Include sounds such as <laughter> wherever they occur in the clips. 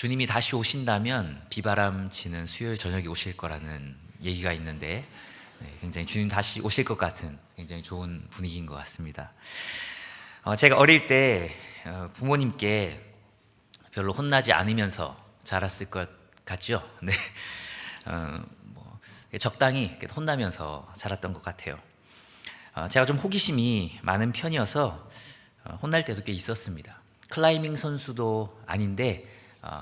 주님이 다시 오신다면 비바람 치는 수요일 저녁에 오실 거라는 얘기가 있는데 네, 굉장히 주님 다시 오실 것 같은 굉장히 좋은 분위기인 것 같습니다. 어, 제가 어릴 때 어, 부모님께 별로 혼나지 않으면서 자랐을 것 같죠? <laughs> 네. 어, 뭐, 적당히 혼나면서 자랐던 것 같아요. 어, 제가 좀 호기심이 많은 편이어서 어, 혼날 때도 꽤 있었습니다. 클라이밍 선수도 아닌데 어,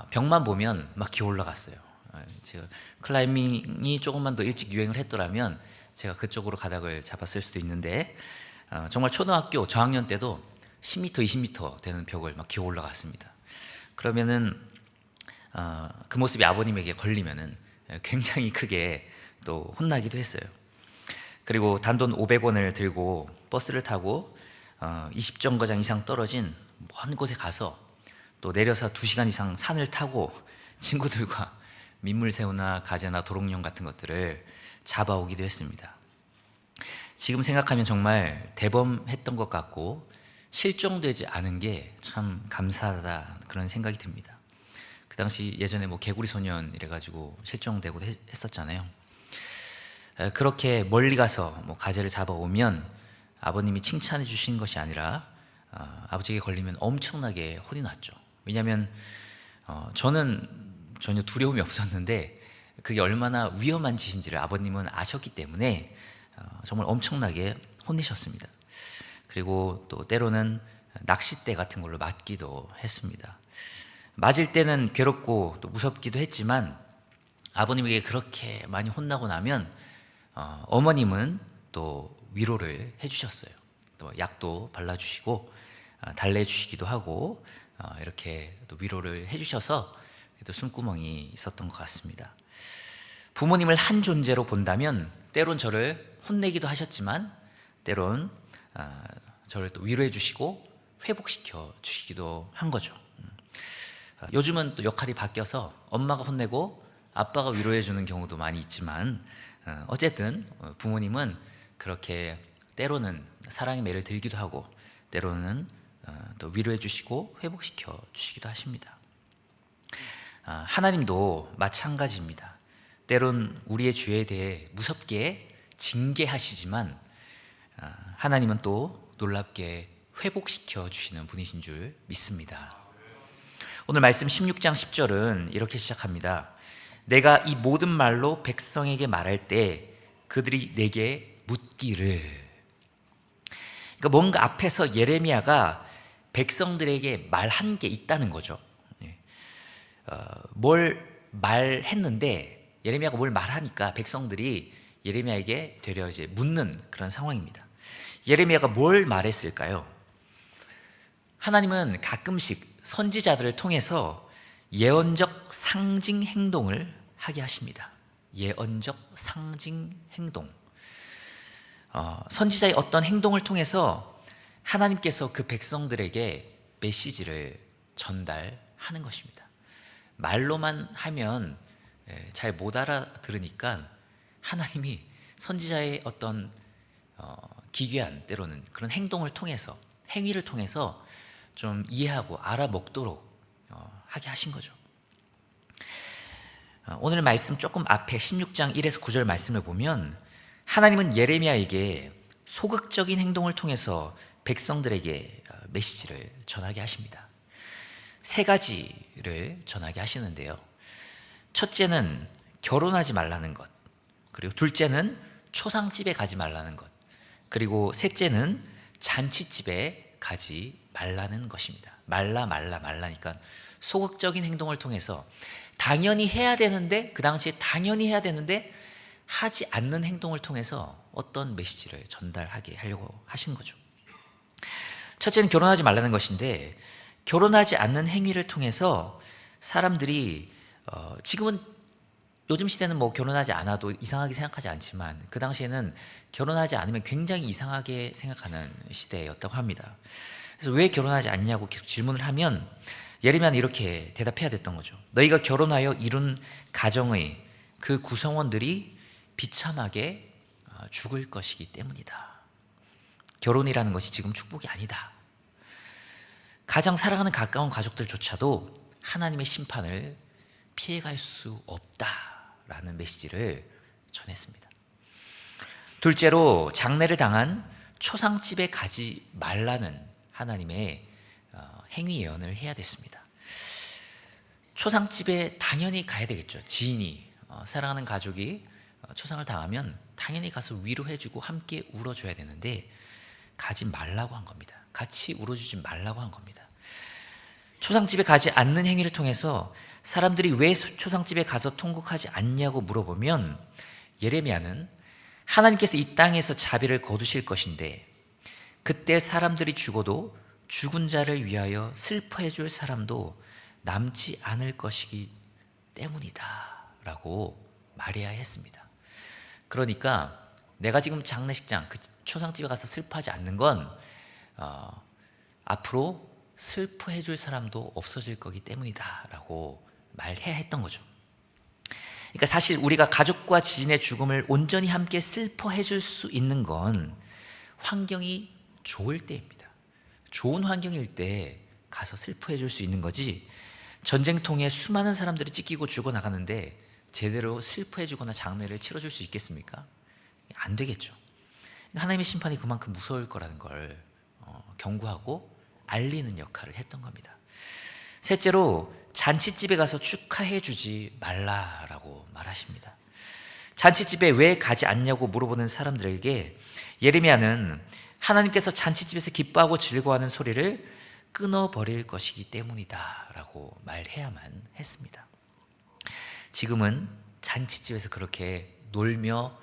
벽만 보면 막 기어 올라갔어요. 어, 제가 클라이밍이 조금만 더 일찍 유행을 했더라면 제가 그쪽으로 가닥을 잡았을 수도 있는데 어, 정말 초등학교 저학년 때도 10m, 20m 되는 벽을 막 기어 올라갔습니다. 그러면은 어, 그 모습이 아버님에게 걸리면은 굉장히 크게 또 혼나기도 했어요. 그리고 단돈 500원을 들고 버스를 타고 어, 20정거장 이상 떨어진 먼 곳에 가서 또 내려서 2시간 이상 산을 타고 친구들과 <laughs> 민물새우나 가재나 도롱뇽 같은 것들을 잡아오기도 했습니다. 지금 생각하면 정말 대범했던 것 같고 실종되지 않은 게 참 감사하다 그런 생각이 듭니다. 그 당시 예전에 뭐 개구리 소년 이래가지고 실종되고 했었잖아요. 그렇게 멀리 가서 뭐 가재를 잡아오면 아버님이 칭찬해 주신 것이 아니라 어, 아버지에게 걸리면 엄청나게 혼이 났죠. 왜냐하면 어, 저는 전혀 두려움이 없었는데 그게 얼마나 위험한 짓인지를 아버님은 아셨기 때문에 어, 정말 엄청나게 혼내셨습니다. 그리고 또 때로는 낚싯대 같은 걸로 맞기도 했습니다. 맞을 때는 괴롭고 또 무섭기도 했지만 아버님에게 그렇게 많이 혼나고 나면 어, 어머님은 또 위로를 해주셨어요. 또 약도 발라주시고 어, 달래주시기도 하고 어, 이렇게 또 위로를 해주셔서 또 숨구멍이 있었던 것 같습니다. 부모님을 한 존재로 본다면 때론 저를 혼내기도 하셨지만 때론 어, 저를 또 위로해 주시고 회복시켜 주시기도 한 거죠. 음. 어, 요즘은 또 역할이 바뀌어서 엄마가 혼내고 아빠가 위로해 주는 경우도 많이 있지만 어, 어쨌든 어, 부모님은 그렇게 때로는 사랑의 매를 들기도 하고 때로는 어, 또 위로해 주시고 회복시켜 주시기도 하십니다. 아, 하나님도 마찬가지입니다. 때론 우리의 죄에 대해 무섭게 징계하시지만 아, 하나님은 또 놀랍게 회복시켜 주시는 분이신 줄 믿습니다. 오늘 말씀 16장 10절은 이렇게 시작합니다. 내가 이 모든 말로 백성에게 말할 때 그들이 내게 묻기를 그러니까 뭔가 앞에서 예레미야가 백성들에게 말한 게 있다는 거죠. 어, 뭘 말했는데 예레미야가 뭘 말하니까 백성들이 예레미야에게 되려 이제 묻는 그런 상황입니다. 예레미야가 뭘 말했을까요? 하나님은 가끔씩 선지자들을 통해서 예언적 상징 행동을 하게 하십니다. 예언적 상징 행동. 어, 선지자의 어떤 행동을 통해서 하나님께서 그 백성들에게 메시지를 전달하는 것입니다. 말로만 하면 예, 잘못 알아들으니까 하나님이 선지자의 어떤 어, 기괴한 때로는 그런 행동을 통해서 행위를 통해서 좀 이해하고 알아먹도록 어, 하게 하신 거죠. 어, 오늘 말씀 조금 앞에 16장 1에서 9절 말씀을 보면 하나님은 예레미야에게 소극적인 행동을 통해서 백성들에게 어, 메시지를 전하게 하십니다. 세 가지를 전하게 하시는데요. 첫째는 결혼하지 말라는 것. 그리고 둘째는 초상집에 가지 말라는 것. 그리고 셋째는 잔치집에 가지 말라는 것입니다. 말라 말라 말라니까 소극적인 행동을 통해서 당연히 해야 되는데 그 당시에 당연히 해야 되는데 하지 않는 행동을 통해서 어떤 메시지를 전달하게 하려고 하신 거죠. 첫째는 결혼하지 말라는 것인데 결혼하지 않는 행위를 통해서 사람들이 어, 지금은 요즘 시대는 뭐 결혼하지 않아도 이상하게 생각하지 않지만 그 당시에는 결혼하지 않으면 굉장히 이상하게 생각하는 시대였다고 합니다. 그래서 왜 결혼하지 않냐고 계속 질문을 하면 예레미야는 이렇게 대답해야 됐던 거죠. 너희가 결혼하여 이룬 가정의 그 구성원들이 비참하게 어, 죽을 것이기 때문이다. 결혼이라는 것이 지금 축복이 아니다. 가장 사랑하는 가까운 가족들조차도 하나님의 심판을 피해갈 수 없다라는 메시지를 전했습니다. 둘째로 장례를 당한 초상집에 가지 말라는 하나님의 어, 행위 예언을 해야 됐습니다. 초상집에 당연히 가야 되겠죠. 지인이 어, 사랑하는 가족이 어, 초상을 당하면 당연히 가서 위로해주고 함께 울어줘야 되는데 가지 말라고 한 겁니다. 같이 울어주지 말라고 한 겁니다. 초상집에 가지 않는 행위를 통해서 사람들이 왜 초상집에 가서 통곡하지 않냐고 물어보면 예레미야는 하나님께서 이 땅에서 자비를 거두실 것인데 그때 사람들이 죽어도 죽은 자를 위하여 슬퍼해 줄 사람도 남지 않을 것이기 때문이다 라고 말해야 했습니다. 그러니까 내가 지금 장례식장 그 초상집에 가서 슬퍼하지 않는 건 어, 앞으로 슬퍼해 줄 사람도 없어질 거기 때문이다라고 말해야 했던 거죠. 그러니까 사실 우리가 가족과 지인의 죽음을 온전히 함께 슬퍼해 줄 수 있는 건 환경이 좋을 때입니다. 좋은 환경일 때 가서 슬퍼해 줄 수 있는 거지 전쟁통에 수많은 사람들이 찢기고 죽어 나가는데 제대로 슬퍼해 주거나 장례를 치러 줄 수 있겠습니까? 안 되겠죠. 하나님의 심판이 그만큼 무서울 거라는 걸 어, 경고하고 알리는 역할을 했던 겁니다. 셋째로 잔치집에 가서 축하해 주지 말라라고 말하십니다. 잔치집에 왜 가지 않냐고 물어보는 사람들에게 예레미야는 하나님께서 잔치집에서 기뻐하고 즐거워하는 소리를 끊어버릴 것이기 때문이다라고 말해야만 했습니다. 지금은 잔치집에서 그렇게 놀며 어,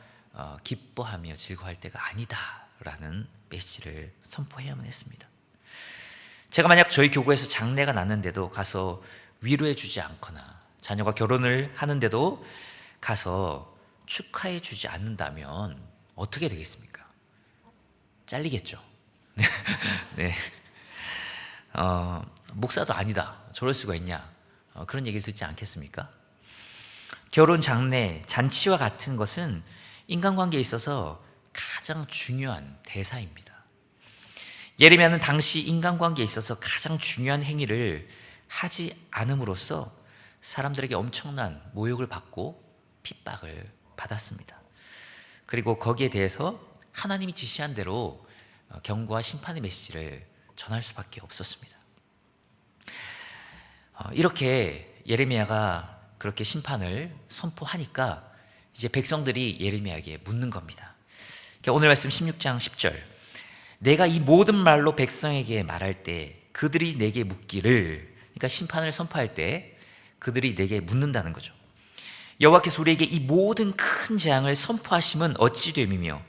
기뻐하며 즐거워할 때가 아니다라는 메시지를 선포해야만 했습니다. 제가 만약 저희 교구에서 장례가 났는데도 가서 위로해 주지 않거나 자녀가 결혼을 하는데도 가서 축하해 주지 않는다면 어떻게 되겠습니까? 잘리겠죠. <laughs> 네. 어, 목사도 아니다. 저럴 수가 있냐. 어, 그런 얘기를 듣지 않겠습니까? 결혼, 장례, 잔치와 같은 것은 인간관계에 있어서 가장 중요한 대사입니다. 예레미야는 당시 인간관계에 있어서 가장 중요한 행위를 하지 않음으로써 사람들에게 엄청난 모욕을 받고 핍박을 받았습니다. 그리고 거기에 대해서 하나님이 지시한 대로 경고와 심판의 메시지를 전할 수밖에 없었습니다. 어, 이렇게 예레미야가 그렇게 심판을 선포하니까 이제 백성들이 예레미야에게 묻는 겁니다. 그러니까 오늘 말씀 16장 10절. 내가 이 모든 말로 백성에게 말할 때 그들이 내게 묻기를 그러니까 심판을 선포할 때 그들이 내게 묻는다는 거죠. 여호와께서 우리에게 이 모든 큰 재앙을 선포하심은 어찌 됨이며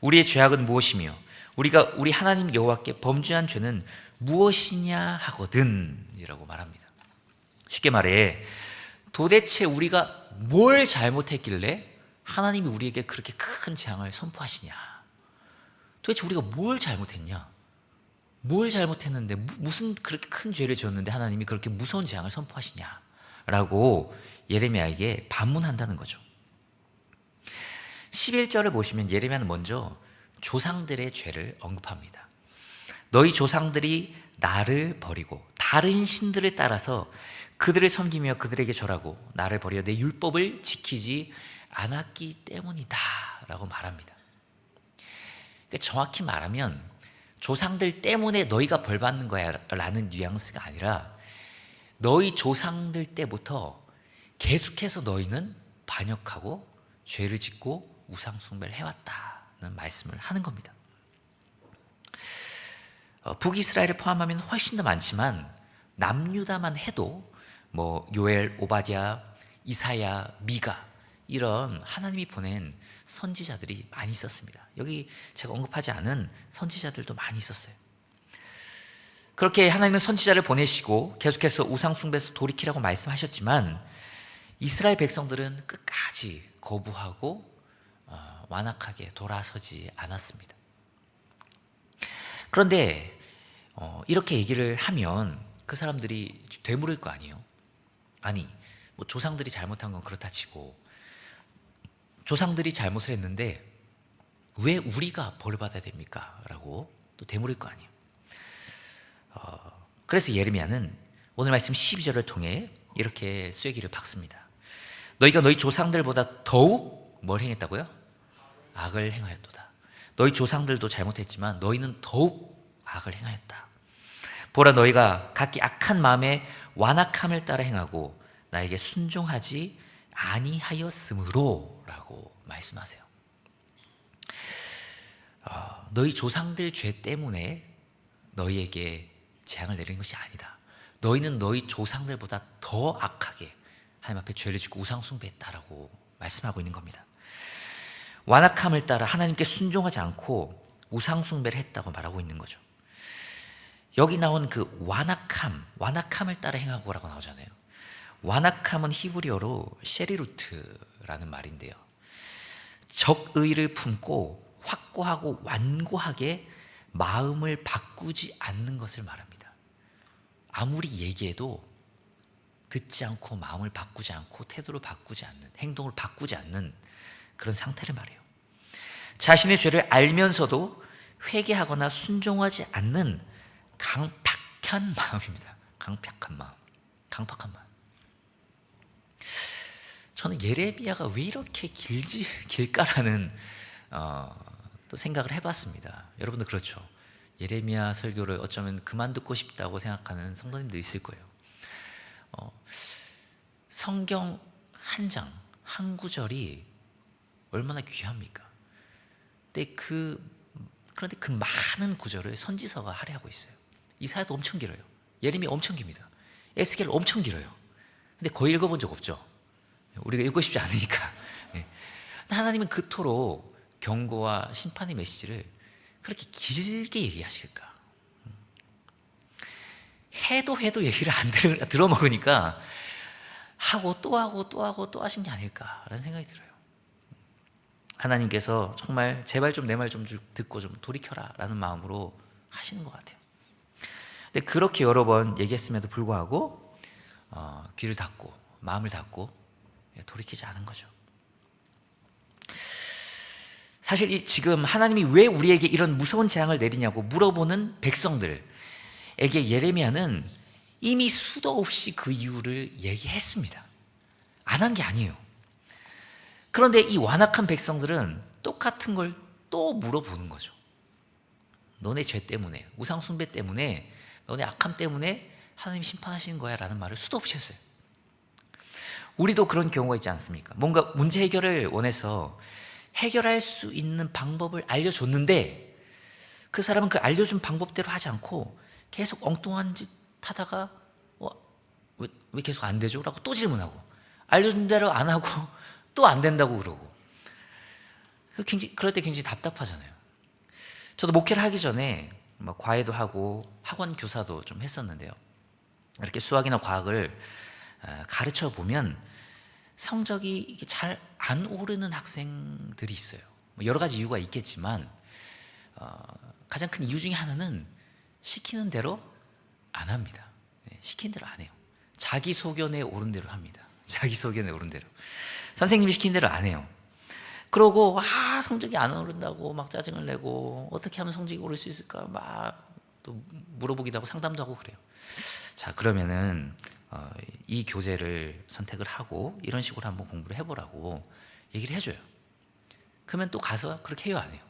우리의 죄악은 무엇이며 우리가 우리 하나님 여호와께 범죄한 죄는 무엇이냐 하거든이라고 말합니다. 쉽게 말해 도대체 우리가 뭘 잘못했길래 하나님이 우리에게 그렇게 큰 재앙을 선포하시냐? 도대체 우리가 뭘 잘못했냐? 뭘 잘못했는데 무슨 그렇게 큰 죄를 지었는데 하나님이 그렇게 무서운 재앙을 선포하시냐? 라고 예레미야에게 반문한다는 거죠. 11절을 보시면 예레미야는 먼저 조상들의 죄를 언급합니다. 너희 조상들이 나를 버리고 다른 신들을 따라서 그들을 섬기며 그들에게 절하고 나를 버려 내 율법을 지키지 않았기 때문이다 라고 말합니다. 그러니까 정확히 말하면 조상들 때문에 너희가 벌 받는 거야 라는 뉘앙스가 아니라 너희 조상들 때부터 계속해서 너희는 반역하고 죄를 짓고 우상숭배를 해왔다는 말씀을 하는 겁니다. 어, 북이스라엘을 포함하면 훨씬 더 많지만 남유다만 해도 뭐 요엘, 오바디아, 이사야, 미가 이런 하나님이 보낸 선지자들이 많이 있었습니다. 여기 제가 언급하지 않은 선지자들도 많이 있었어요. 그렇게 하나님은 선지자를 보내시고 계속해서 우상숭배에서 돌이키라고 말씀하셨지만 이스라엘 백성들은 끝까지 거부하고 어, 완악하게 돌아서지 않았습니다. 그런데 어, 이렇게 얘기를 하면 그 사람들이 되물을 거 아니에요. 아니, 뭐 조상들이 잘못한 건 그렇다 치고 조상들이 잘못을 했는데 왜 우리가 벌을 받아야 됩니까? 라고 또 되물을 거 아니에요. 어, 그래서 예레미야는 오늘 말씀 12절을 통해 이렇게 쐐기를 박습니다. 너희가 너희 조상들보다 더욱 뭘 행했다고요? 악을 행하였도다. 너희 조상들도 잘못했지만 너희는 더욱 악을 행하였다. 보라 너희가 각기 악한 마음에 완악함을 따라 행하고 나에게 순종하지 아니하였으므로 라고 말씀하세요. 어, 너희 조상들 죄 때문에 너희에게 재앙을 내리는 것이 아니다. 너희는 너희 조상들보다 더 악하게 하나님 앞에 죄를 짓고 우상 숭배했다라고 말씀하고 있는 겁니다. 완악함을 따라 하나님께 순종하지 않고 우상 숭배를 했다고 말하고 있는 거죠. 여기 나온 그 완악함, 완악함을 따라 행하고라고 나오잖아요. 완악함은 히브리어로 셰리루트 라는 말인데요. 적의를 품고 확고하고 완고하게 마음을 바꾸지 않는 것을 말합니다. 아무리 얘기해도 듣지 않고 마음을 바꾸지 않고 태도를 바꾸지 않는 행동을 바꾸지 않는 그런 상태를 말해요. 자신의 죄를 알면서도 회개하거나 순종하지 않는 강팍한 마음입니다. 강팍한 마음. 강팍한 마음. 저는 예레미야가 왜 이렇게 길지 길까라는 어, 또 생각을 해봤습니다. 여러분도 그렇죠. 예레미야 설교를 어쩌면 그만 듣고 싶다고 생각하는 성도님들 있을 거예요. 어, 성경 한 장, 한 구절이 얼마나 귀합니까? 근데 그 그런데 그 많은 구절을 선지서가 할애하고 있어요. 이사야도 엄청 길어요. 예레미야 엄청 깁니다. 에스겔 엄청 길어요. 근데 거의 읽어본 적 없죠. 우리가 읽고 싶지 않으니까. <laughs> 네. 하나님은 그토록 경고와 심판의 메시지를 그렇게 길게 얘기하실까? 해도 해도 얘기를 안 들어, 들어먹으니까 하고 또 하고 또 하고 또 하신 게 아닐까라는 생각이 들어요. 하나님께서 정말 제발 좀 내 말 좀 듣고 좀 돌이켜라 라는 마음으로 하시는 것 같아요. 근데 그렇게 여러 번 얘기했음에도 불구하고 어, 귀를 닫고 마음을 닫고 돌이키지 않은 거죠. 사실 이 지금 하나님이 왜 우리에게 이런 무서운 재앙을 내리냐고 물어보는 백성들에게 예레미야는 이미 수도 없이 그 이유를 얘기했습니다. 안 한 게 아니에요. 그런데 이 완악한 백성들은 똑같은 걸 또 물어보는 거죠. 너네 죄 때문에, 우상숭배 때문에, 너네 악함 때문에 하나님 심판하시는 거야 라는 말을 수도 없이 했어요. 우리도 그런 경우가 있지 않습니까? 뭔가 문제 해결을 원해서 해결할 수 있는 방법을 알려줬는데 그 사람은 그 알려준 방법대로 하지 않고 계속 엉뚱한 짓 하다가 어, 왜, 왜 계속 안 되죠? 라고 또 질문하고 알려준 대로 안 하고 <laughs> 또 안 된다고 그러고 굉장히, 그럴 때 굉장히 답답하잖아요. 저도 목회를 하기 전에 뭐 과외도 하고 학원 교사도 좀 했었는데요. 이렇게 수학이나 과학을 가르쳐 보면 성적이 잘 안 오르는 학생들이 있어요. 뭐 여러 가지 이유가 있겠지만 어, 가장 큰 이유 중에 하나는 시키는 대로 안 합니다. 네, 시킨 대로 안 해요. 자기 소견에 오른 대로 합니다. <laughs> 자기 소견에 오른 대로. 선생님이 시킨 대로 안 해요. 그러고 아 성적이 안 오른다고 막 짜증을 내고 어떻게 하면 성적이 오를 수 있을까 막 또 물어보기도 하고 상담도 하고 그래요. 자 그러면은 어, 이 교재를 선택을 하고 이런 식으로 한번 공부를 해보라고 얘기를 해줘요. 그러면 또 가서 그렇게 해요 안 해요?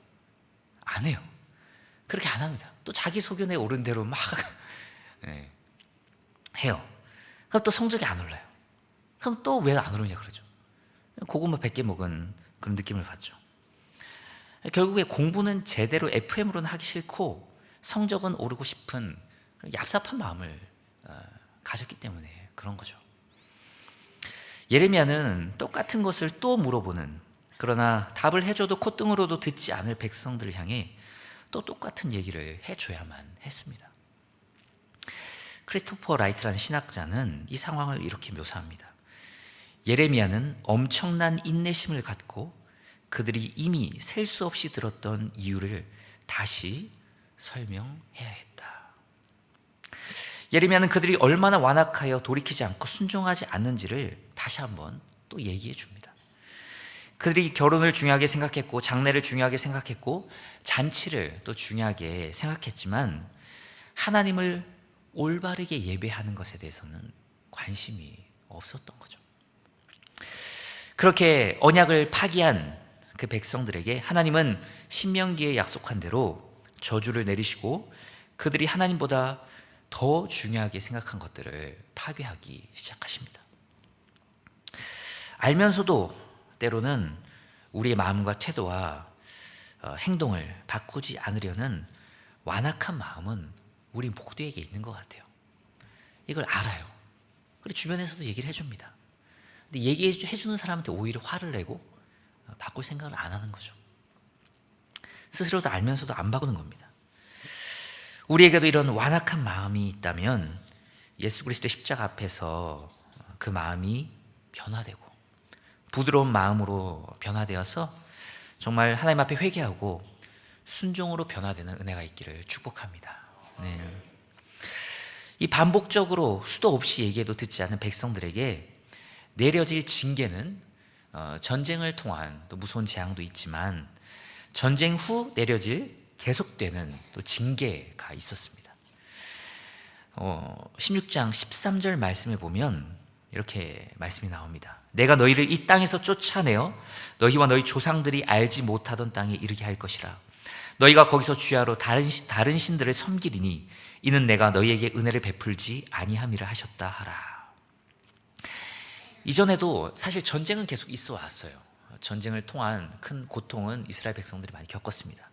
안 해요. 그렇게 안 합니다. 또 자기 소견에 오른 대로 막 <laughs> 네, 해요. 그럼 또 성적이 안 올라요. 그럼 또 왜 안 오르냐 그러죠. 고구마 100개 먹은 그런 느낌을 받죠. 결국에 공부는 제대로 FM으로는 하기 싫고 성적은 오르고 싶은 얍삽한 마음을 어, 가졌기 때문에 그런 거죠. 예레미야는 똑같은 것을 또 물어보는 그러나 답을 해줘도 콧등으로도 듣지 않을 백성들을 향해 또 똑같은 얘기를 해줘야만 했습니다. 크리스토퍼 라이트라는 신학자는 이 상황을 이렇게 묘사합니다. 예레미야는 엄청난 인내심을 갖고 그들이 이미 셀 수 없이 들었던 이유를 다시 설명해야 했다. 예레미야는 그들이 얼마나 완악하여 돌이키지 않고 순종하지 않는지를 다시 한번 또 얘기해 줍니다. 그들이 결혼을 중요하게 생각했고 장례를 중요하게 생각했고 잔치를 또 중요하게 생각했지만 하나님을 올바르게 예배하는 것에 대해서는 관심이 없었던 거죠. 그렇게 언약을 파기한 그 백성들에게 하나님은 신명기에 약속한 대로 저주를 내리시고 그들이 하나님보다 더 중요하게 생각한 것들을 파괴하기 시작하십니다. 알면서도 때로는 우리의 마음과 태도와 어, 행동을 바꾸지 않으려는 완악한 마음은 우리 모두에게 있는 것 같아요. 이걸 알아요. 그리고 주변에서도 얘기를 해줍니다. 근데 얘기해주는 사람한테 오히려 화를 내고 어, 바꿀 생각을 안 하는 거죠. 스스로도 알면서도 안 바꾸는 겁니다. 우리에게도 이런 완악한 마음이 있다면 예수 그리스도의 십자가 앞에서 그 마음이 변화되고 부드러운 마음으로 변화되어서 정말 하나님 앞에 회개하고 순종으로 변화되는 은혜가 있기를 축복합니다. 네. 이 반복적으로 수도 없이 얘기해도 듣지 않는 백성들에게 내려질 징계는 어, 전쟁을 통한 또 무서운 재앙도 있지만 전쟁 후 내려질 계속되는 또 징계가 있었습니다. 어, 16장 13절 말씀을 보면 이렇게 말씀이 나옵니다. 내가 너희를 이 땅에서 쫓아내어 너희와 너희 조상들이 알지 못하던 땅에 이르게 할 것이라. 너희가 거기서 주야로 다른, 다른 신들을 섬기리니 이는 내가 너희에게 은혜를 베풀지 아니함이라 하셨다 하라. 이전에도 사실 전쟁은 계속 있어 왔어요. 전쟁을 통한 큰 고통은 이스라엘 백성들이 많이 겪었습니다.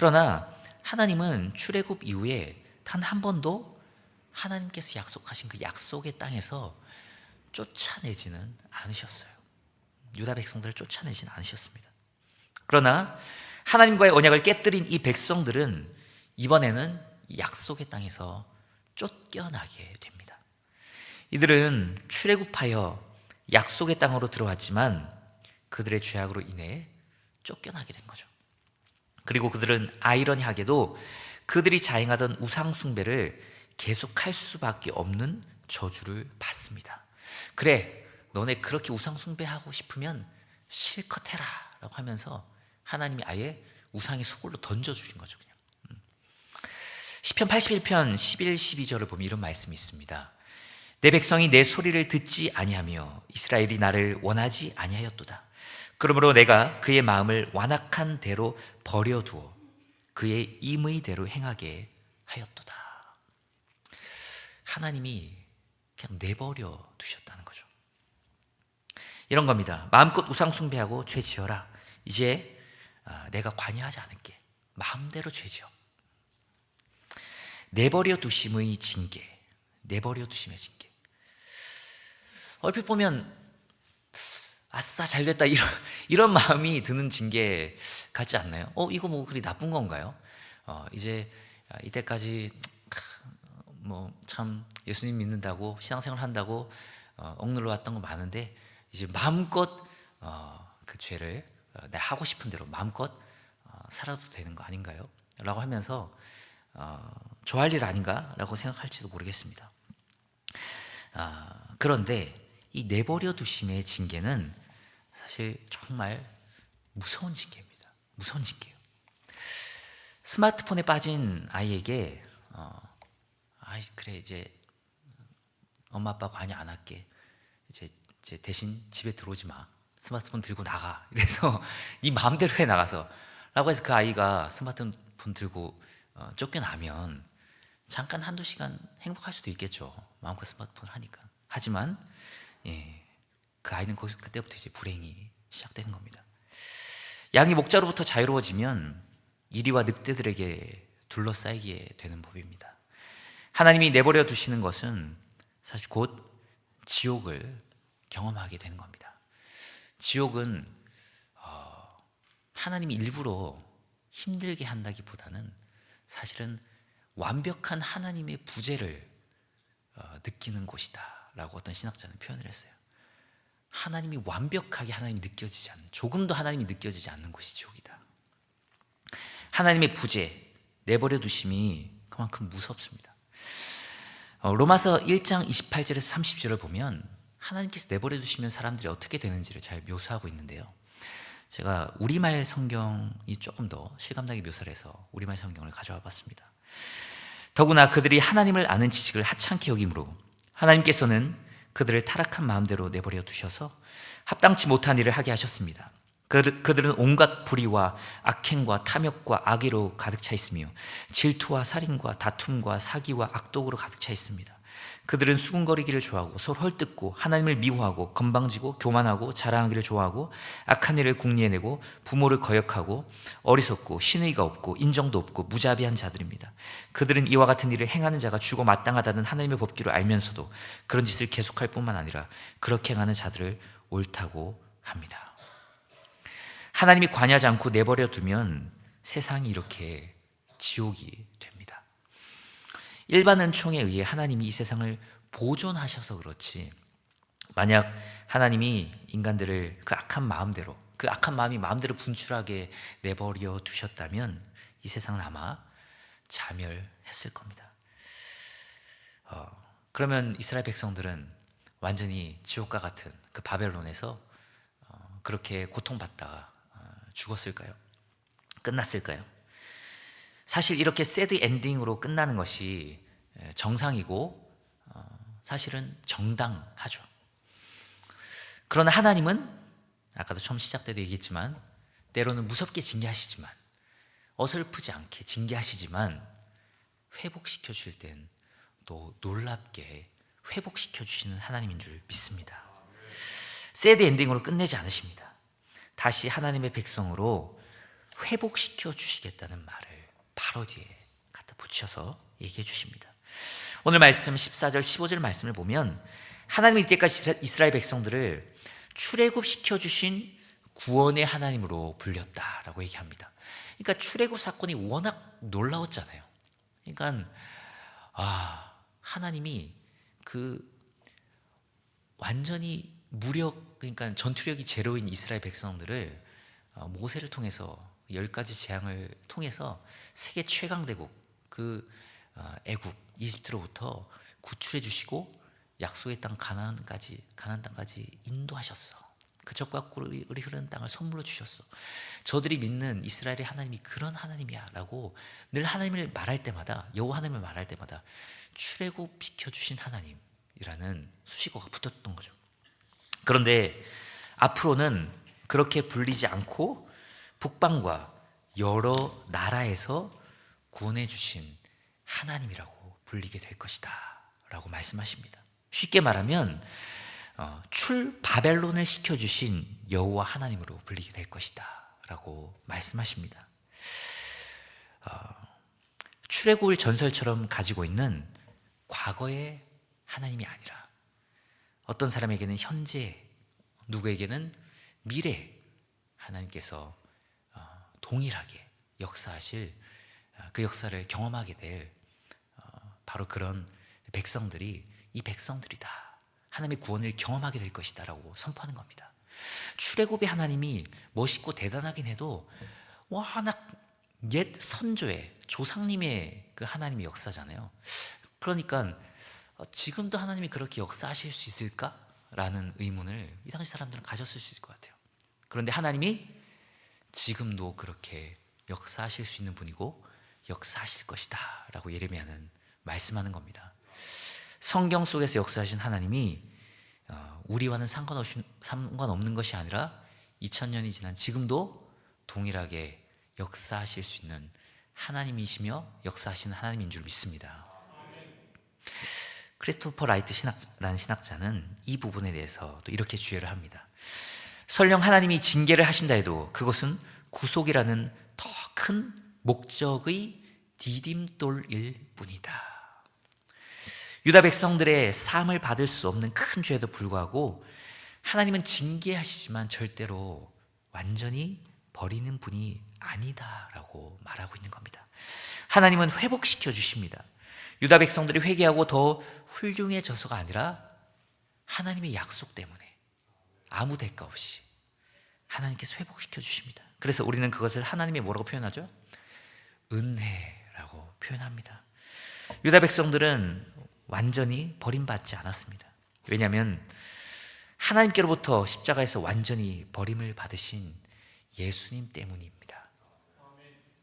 그러나 하나님은 출애굽 이후에 단 한 번도 하나님께서 약속하신 그 약속의 땅에서 쫓아내지는 않으셨어요. 유다 백성들을 쫓아내지는 않으셨습니다. 그러나 하나님과의 언약을 깨뜨린 이 백성들은 이번에는 약속의 땅에서 쫓겨나게 됩니다. 이들은 출애굽하여 약속의 땅으로 들어왔지만 그들의 죄악으로 인해 쫓겨나게 된 거죠. 그리고 그들은 아이러니하게도 그들이 자행하던 우상 숭배를 계속할 수밖에 없는 저주를 받습니다. 그래, 너네 그렇게 우상 숭배하고 싶으면 실컷 해라. 라고 하면서 하나님이 아예 우상의 소굴로 던져주신 거죠. 그냥. 음. 시편 81편 11, 12절을 보면 이런 말씀이 있습니다. 내 백성이 내 소리를 듣지 아니하며 이스라엘이 나를 원하지 아니하였도다. 그러므로 내가 그의 마음을 완악한 대로 버려두어 그의 임의대로 행하게 하였도다. 하나님이 그냥 내버려 두셨다는 거죠. 이런 겁니다. 마음껏 우상 숭배하고 죄 지어라. 이제 아, 내가 관여하지 않을게. 마음대로 죄 지어. 내버려 두심의 징계. 내버려 두심의 징계. 얼핏 보면 아싸 잘 됐다 이런 <laughs> 이런 마음이 드는 징계 같지 않나요? 어 이거 뭐 그리 나쁜 건가요? 어 이제 이때까지 뭐 참 예수님 믿는다고 신앙생활 한다고 어, 억눌러 왔던 거 많은데 이제 마음껏 어, 그 죄를 어, 내 하고 싶은 대로 마음껏 어, 살아도 되는 거 아닌가요? 라고 하면서 어, 좋아할 일 아닌가라고 생각할지도 모르겠습니다. 아, 그런데 이 내버려 두심의 징계는 사실 정말 무서운 징계입니다. 무서운 징계예요. 스마트폰에 빠진 아이에게 어, 아 그래 이제 엄마 아빠 관여 안 할게. 이제, 이제 대신 집에 들어오지 마. 스마트폰 들고 나가. 이래서 <laughs> 네 마음대로 해 나가서. 라고 해서 그 아이가 스마트폰 들고 어, 쫓겨나면 잠깐 한두 시간 행복할 수도 있겠죠. 마음껏 스마트폰을 하니까. 하지만 예, 그 아이는 거기서 그때부터 이제 불행이 시작되는 겁니다. 양이 목자로부터 자유로워지면 이리와 늑대들에게 둘러싸이게 되는 법입니다. 하나님이 내버려 두시는 것은 사실 곧 지옥을 경험하게 되는 겁니다. 지옥은 어, 하나님이 일부러 힘들게 한다기보다는 사실은 완벽한 하나님의 부재를 어, 느끼는 곳이다라고 어떤 신학자는 표현을 했어요. 하나님이 완벽하게 하나님이 느껴지지 않는 조금도 하나님이 느껴지지 않는 곳이 지옥이다. 하나님의 부재 내버려 두심이 그만큼 무섭습니다. 어, 로마서 1장 28절에서 30절을 보면 하나님께서 내버려 두시면 사람들이 어떻게 되는지를 잘 묘사하고 있는데요. 제가 우리말 성경이 조금 더 실감나게 묘사를 해서 우리말 성경을 가져와 봤습니다. 더구나 그들이 하나님을 아는 지식을 하찮게 여김으로 하나님께서는 그들을 타락한 마음대로 내버려 두셔서 합당치 못한 일을 하게 하셨습니다. 그- 그들은 온갖 불의와 악행과 탐욕과 악의로 가득 차 있으며 질투와 살인과 다툼과 사기와 악독으로 가득 차 있습니다. 그들은 수군거리기를 좋아하고 서로 헐뜯고 하나님을 미워하고 건방지고 교만하고 자랑하기를 좋아하고 악한 일을 궁리해내고 부모를 거역하고 어리석고 신의가 없고 인정도 없고 무자비한 자들입니다. 그들은 이와 같은 일을 행하는 자가 죽어 마땅하다는 하나님의 법규를 알면서도 그런 짓을 계속할 뿐만 아니라 그렇게 행하는 자들을 옳다고 합니다. 하나님이 관여하지 않고 내버려 두면 세상이 이렇게 지옥이. 일반 은총에 의해 하나님이 이 세상을 보존하셔서 그렇지. 만약 하나님이 인간들을 그 악한 마음대로, 그 악한 마음이 마음대로 분출하게 내버려 두셨다면 이 세상은 아마 자멸했을 겁니다. 어, 그러면 이스라엘 백성들은 완전히 지옥과 같은 그 바벨론에서 어, 그렇게 고통받다가 어, 죽었을까요? 끝났을까요? 사실 이렇게 새드 엔딩으로 끝나는 것이 에, 정상이고 어, 사실은 정당하죠. 그러나 하나님은 아까도 처음 시작 때도 얘기했지만 때로는 무섭게 징계하시지만 어설프지 않게 징계하시지만 회복시켜 주실 땐 또 놀랍게 회복시켜 주시는 하나님인 줄 믿습니다. 새드 엔딩으로 끝내지 않으십니다. 다시 하나님의 백성으로 회복시켜 주시겠다는 말을 바로 뒤에 갖다 붙여서 얘기해 주십니다. 오늘 말씀 14절 15절 말씀을 보면 하나님이 이때까지 이스라엘 백성들을 출애굽시켜 주신 구원의 하나님으로 불렸다라고 얘기합니다. 그러니까 출애굽 사건이 워낙 놀라웠잖아요. 그러니까 아 하나님이 그 완전히 무력 그러니까 전투력이 제로인 이스라엘 백성들을 어, 모세를 통해서 열 가지 재앙을 통해서 세계 최강 대국 그 어, 애국 이집트로부터 구출해 주시고 약속의 땅 가나안까지 가나안 땅까지 인도하셨어. 그 적과 꿀이 흐르는 땅을 선물로 주셨어. 저들이 믿는 이스라엘의 하나님이 그런 하나님이야라고 늘 하나님을 말할 때마다 여호와 하나님을 말할 때마다 출애굽 시켜 주신 하나님이라는 수식어가 붙었던 거죠. 그런데 앞으로는 그렇게 불리지 않고 북방과 여러 나라에서 구원해 주신 하나님이라고 불리게 될 것이다 라고 말씀하십니다. 쉽게 말하면 어, 출 바벨론을 시켜 주신 여호와 하나님으로 불리게 될 것이다 라고 말씀하십니다. 어, 출애굽을 전설처럼 가지고 있는 과거의 하나님이 아니라 어떤 사람에게는 현재, 누구에게는 미래 하나님께서 어, 동일하게 역사하실 어, 그 역사를 경험하게 될 어, 바로 그런 백성들이 이 백성들이다. 하나님의 구원을 경험하게 될 것이다라고 선포하는 겁니다. 출애굽의 하나님이 멋있고 대단하긴 해도 워낙 옛 선조의 조상님의 그 하나님의 역사잖아요. 그러니까 어, 지금도 하나님이 그렇게 역사하실 수 있을까라는 의문을 이 당시 사람들은 가졌을 수 있을 것 같아요. 그런데 하나님이 지금도 그렇게 역사하실 수 있는 분이고 역사하실 것이다 라고 예레미야는 말씀하는 겁니다. 성경 속에서 역사하신 하나님이 어, 우리와는 상관없이, 상관없는 것이 아니라 2000년이 지난 지금도 동일하게 역사하실 수 있는 하나님이시며 역사하시는 하나님인 줄 믿습니다. 크리스토퍼 라이트 신학라는 신학자는 이 부분에 대해서 또 이렇게 주의를 합니다. 설령 하나님이 징계를 하신다 해도 그것은 구속이라는 더 큰 목적의 디딤돌일 뿐이다. 유다 백성들의 삶을 받을 수 없는 큰 죄에도 불구하고 하나님은 징계하시지만 절대로 완전히 버리는 분이 아니다라고 말하고 있는 겁니다. 하나님은 회복시켜 주십니다. 유다 백성들이 회개하고 더 훌륭해져서가 아니라 하나님의 약속 때문에 아무 대가 없이 하나님께서 회복시켜 주십니다. 그래서 우리는 그것을 하나님의 뭐라고 표현하죠? 은혜라고 표현합니다. 유다 백성들은 완전히 버림받지 않았습니다. 왜냐하면 하나님께로부터 십자가에서 완전히 버림을 받으신 예수님 때문입니다.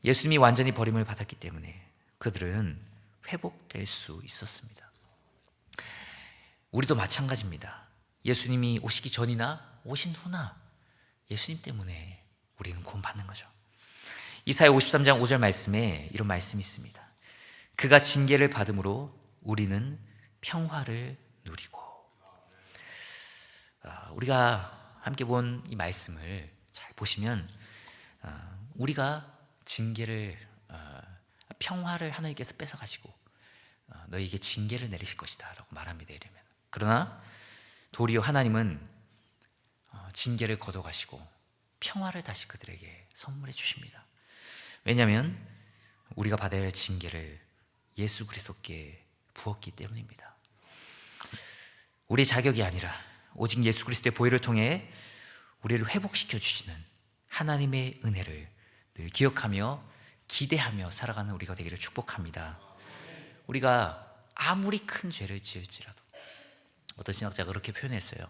예수님이 완전히 버림을 받았기 때문에 그들은 회복될 수 있었습니다. 우리도 마찬가지입니다. 예수님이 오시기 전이나 오신 후나 예수님 때문에 우리는 구원받는 거죠. 이사야 53장 5절 말씀에 이런 말씀이 있습니다. 그가 징계를 받음으로 우리는 평화를 누리고 아, 우리가 함께 본 이 말씀을 잘 보시면 아, 우리가 징계를 아, 평화를 하나님께서 뺏어가시고 아, 너에게 징계를 내리실 것이다 라고 말합니다. 이러면 그러나 도리어 하나님은 어, 징계를 걷어가시고 평화를 다시 그들에게 선물해 주십니다. 왜냐하면 우리가 할 징계를 예수 그리스도께 부었기 때문입니다. 우리 자격이 아니라 오직 예수 그리스도의 보혈을 통해 우리를 회복시켜 주시는 하나님의 은혜를 늘 기억하며 기대하며 살아가는 우리가 되기를 축복합니다. 우리가 아무리 큰 죄를 지을지라도 어떤 신학자가 그렇게 표현했어요.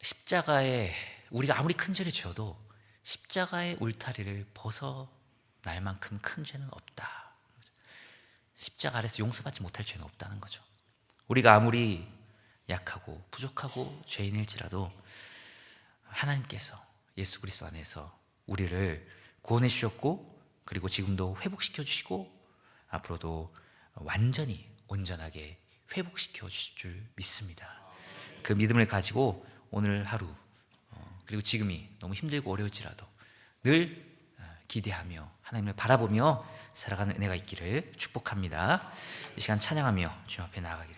십자가에 우리가 아무리 큰 죄를 지어도 십자가의 울타리를 벗어날 만큼 큰 죄는 없다. 십자가 아래서 용서받지 못할 죄는 없다는 거죠. 우리가 아무리 약하고 부족하고 죄인일지라도 하나님께서 예수 그리스도 안에서 우리를 구원해 주셨고 그리고 지금도 회복시켜 주시고 앞으로도 완전히 온전하게 회복시켜 주실 줄 믿습니다. 그 믿음을 가지고 오늘 하루 어, 그리고 지금이 너무 힘들고 어려울지라도 늘 어, 기대하며 하나님을 바라보며 살아가는 은혜가 있기를 축복합니다. 이 시간 찬양하며 주님 앞에 나아가기를